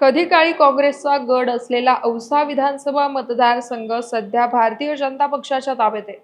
कधी काळी काँग्रेसचा गड असलेला औसा विधानसभा मतदारसंघ सध्या भारतीय जनता पक्षाच्या ताब्यात आहे.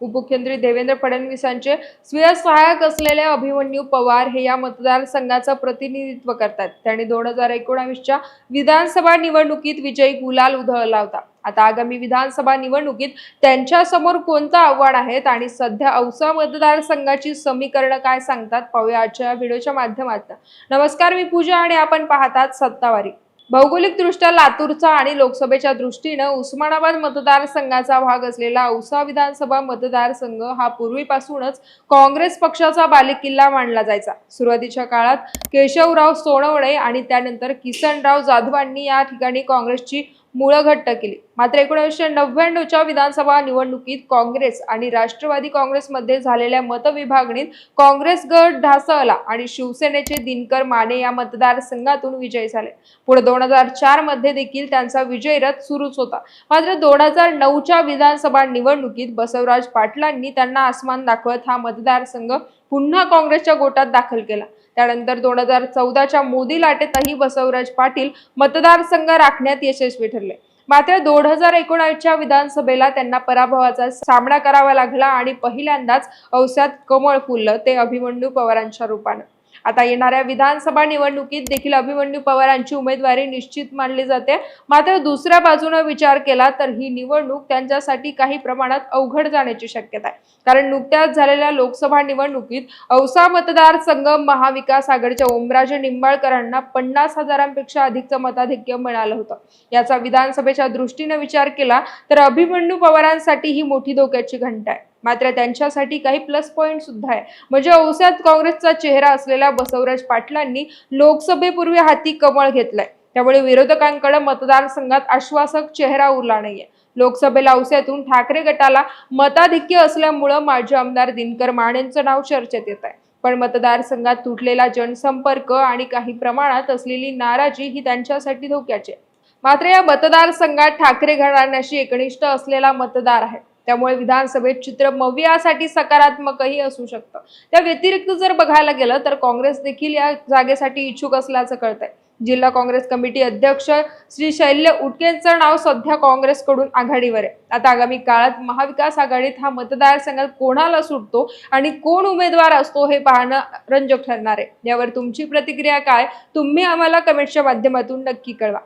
उपमुख्यमंत्री देवेंद्र फडणवीसांचे स्वीय सहाय्यक असलेले अभिमन्यू पवार हे या मतदारसंघाचं प्रतिनिधित्व करतात. त्यांनी दोन हजार एकोणावीसच्या विधानसभा निवडणुकीत विजयी गुलाल उधळला होता. आता आगामी विधानसभा निवडणुकीत त्यांच्यासमोर कोणतं आव्हान आहेत आणि सध्या औसा मतदारसंघाची समीकरणं काय सांगतात पाहूया आजच्या व्हिडिओच्या माध्यमातून. नमस्कार मी पूजा आणि आपण पाहतात सत्तावारी. भौगोलिकदृष्ट्या लातूरचा आणि लोकसभेच्या दृष्टीनं उस्मानाबाद मतदारसंघाचा भाग असलेला औसा विधानसभा मतदारसंघ हा पूर्वीपासूनच काँग्रेस पक्षाचा बालेकिल्ला मानला जायचा. सुरुवातीच्या काळात केशवराव सोनवणे आणि त्यानंतर किसनराव जाधवांनी या ठिकाणी काँग्रेसची मुळं घट्ट केली. मात्र एकोणीसशे नव्याण्णवच्या विधानसभा निवडणुकीत काँग्रेस आणि राष्ट्रवादी काँग्रेसमध्ये झालेल्या मतविभागणीत काँग्रेस गट ढासळला आणि शिवसेनेचे दिनकर माने या मतदारसंघातून विजयी झाले. पुढे दोन हजार चारमध्ये देखील त्यांचा विजय रथ सुरूच होता. मात्र दोन हजार नऊच्या विधानसभा निवडणुकीत बसवराज पाटलांनी त्यांना आसमान दाखवत हा मतदारसंघ पुन्हा काँग्रेसच्या गोटात दाखल केला. त्यानंतर दोन हजार चौदाच्या मोदी लाटेतही बसवराज पाटील मतदारसंघ राखण्यात यशस्वी ठरले. मात्र दोन हजार एकोणावीसच्या विधानसभेला त्यांना पराभवाचा सामना करावा लागला आणि पहिल्यांदाच औस्यात कमळ फुललं ते अभिमन्यू पवारांच्या रूपानं. आता येणाऱ्या विधानसभा निवडणुकीत देखील अभिमन्यू पवारांची उमेदवारी निश्चित मानली जाते. मात्र दुसऱ्या बाजूने विचार केला तर ही निवडणूक त्यांच्यासाठी काही प्रमाणात अवघड जाण्याची शक्यता आहे. कारण नुकत्याच झालेल्या लोकसभा निवडणुकीत औसा मतदारसंघ महाविकास आघाडीच्या ओमराजे निंबाळकरांना पन्नास हजारांपेक्षा अधिकचं मताधिक्य मिळालं होतं. याचा विधानसभेच्या दृष्टीने विचार केला तर अभिमन्यू पवारांसाठी ही मोठी धोक्याची घंटा आहे. मात्र त्यांच्यासाठी काही प्लस पॉईंट सुद्धा आहे. म्हणजे औस्यात काँग्रेसचा चेहरा असलेल्या बसवराज पाटलांनी लोकसभेपूर्वी हाती कमळ घेतलंय. त्यामुळे विरोधकांकडे मतदारसंघात आश्वासक चेहरा उरला नाहीये. लोकसभेला औस्यातून ठाकरे गटाला मताधिक्य असल्यामुळं माजी आमदार दिनकर मानेंचं नाव चर्चेत येत आहे. पण मतदारसंघात तुटलेला जनसंपर्क आणि काही प्रमाणात असलेली नाराजी ही त्यांच्यासाठी धोक्याची आहे. मात्र या मतदारसंघात ठाकरे घराण्याशी एकनिष्ठ असलेला मतदार आहे. त्यामुळे विधानसभेत चित्र मवियासाठी सकारात्मकही असू शकतं. त्या व्यतिरिक्त जर बघायला गेलं तर काँग्रेस देखील या जागेसाठी इच्छुक असल्याचं कळतंय. जिल्हा काँग्रेस कमिटी अध्यक्ष श्री शैल्य उटकेंचं नाव सध्या काँग्रेसकडून आघाडीवर आहे. आता आगामी काळात महाविकास आघाडीत हा मतदारसंघात कोणाला सुटतो आणि कोण उमेदवार असतो हे पाहणं रंजक ठरणार आहे. यावर तुमची प्रतिक्रिया काय? तुम्ही आम्हाला कमेंटच्या माध्यमातून नक्की कळवा.